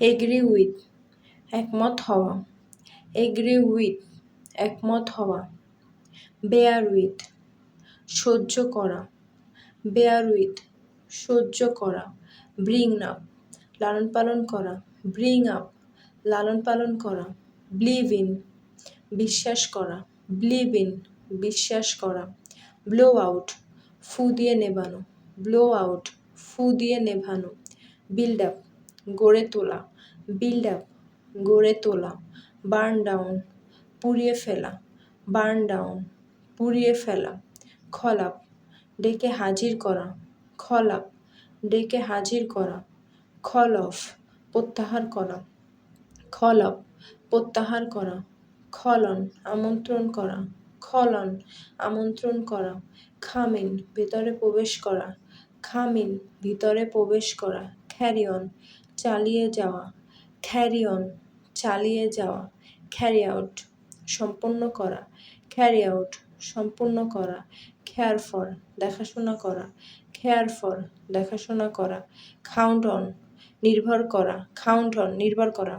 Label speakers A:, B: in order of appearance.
A: Agree with একমত হওয়া। Agree with একমত হওয়া। বেয়ার উইথ সহ্য করা। বেয়ার উইথ সহ্য করা। ব্রিং আপ লালন পালন করা। ব্রিং আপ লালন পালন করা। ব্লিভ ইন বিশ্বাস করা। ব্লিভ ইন বিশ্বাস করা। ব্লো আউট ফু দিয়ে নেভানো ব্লো আউট ফু দিয়ে নেভানো। বিল্ড আপ গড়ে তোলা বিল্ড আপ গড়ে তোলা বার্ন ডাউন পুড়িয়ে ফেলা বার্ন ডাউন পুড়িয়ে ফেলা খলাপ ডেকে হাজির করা খলাপ ডেকে হাজির করা খল অফ প্রত্যাহার করা খল অফ প্রত্যাহার করা খলন আমন্ত্রণ করা খলন আমন্ত্রণ করা খামিন ভেতরে প্রবেশ করা খামিন ভিতরে প্রবেশ করা খ্যারিয়ন চালিয়ে যাওয়া। ক্যারি অন চালিয়ে যাওয়া। ক্যারি আউট সম্পন্ন করা। ক্যারি আউট সম্পূর্ণ করা। খেয়ার ফর দেখাশোনা করা। খেয়ার ফর দেখাশোনা করা। খাউন্ট অন নির্ভর করা। খাউন্ট অন নির্ভর করা।